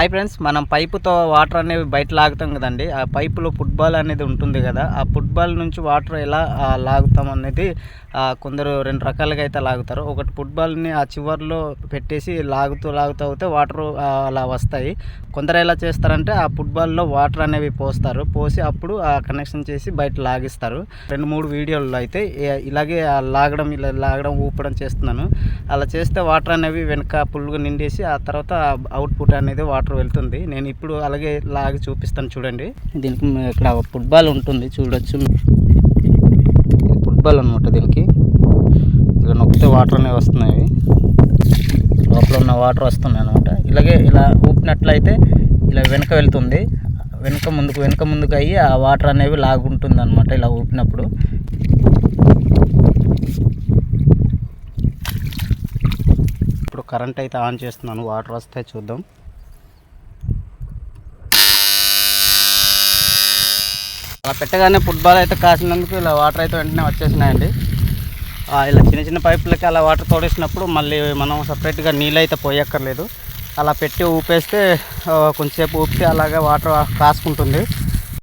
Hi friends మనం పైపుతో water అనేవి బయట లాగుతాం కదండి. ఆ పైపులో ఫుట్బాల్ అనేది ఉంటుంది కదా. ఆ ఫుట్బాల్ నుంచి వాటర్ ఎలా లాగుతాం అనేది కొందరు రెండు రకాలుగా అయితే లాగుతారు. ఒకటి ఫుట్బాల్ని ఆ చివర్లో పెట్టేసి లాగుతూ లాగుతూ అవుతే వాటర్ అలా వస్తాయి. కొందరు ఎలా చేస్తారంటే ఆ ఫుట్బాల్లో వాటర్ అనేవి పోస్తారు. పోసి అప్పుడు ఆ కనెక్షన్ చేసి బయట లాగిస్తారు. రెండు మూడు వీడియోల్లో అయితే ఇలాగే లాగడం ఇలా లాగడం ఊపడం చేస్తున్నాను. అలా చేస్తే వాటర్ అనేవి వెనక పుల్లుగా నిండేసి ఆ తర్వాత అవుట్పుట్ అనేది వాటర్ వెళ్తుంది. నేను ఇప్పుడు అలాగే లాగి చూపిస్తాను చూడండి. దీనికి ఇక్కడ ఫుట్బాల్ ఉంటుంది. చూడొచ్చు ఫుట్బాల్ అనమాట దీనికి. ఇలా నొక్కితే వాటర్ అనేవి వస్తున్నాయి. లోపల ఉన్న వాటర్ వస్తున్నాయి అనమాట ఇలాగే ఇలా ఊపినట్లయితే ఇలా వెనక వెళ్తుంది. వెనక ముందుకు వెనక ముందుకు అయ్యి ఆ వాటర్ అనేవి లాగుంటుంది అనమాట ఇలా ఊపినప్పుడు. ఇప్పుడు కరెంట్ అయితే ఆన్ చేస్తున్నాను. వాటర్ వస్తే చూద్దాం. పెట్టగానే ఫుట్బాల్ అయితే కాసినందుకు ఇలా వాటర్ అయితే వెంటనే వచ్చేసినాయండి. ఇలా చిన్న చిన్న పైపులకి అలా వాటర్ తోడేసినప్పుడు మళ్ళీ మనం సపరేట్గా నీళ్ళు అయితే పోయక్కర్లేదు. అలా పెట్టి ఊపేస్తే కొంచెంసేపు ఊపితే అలాగే వాటర్ కాసుకుంటుంది.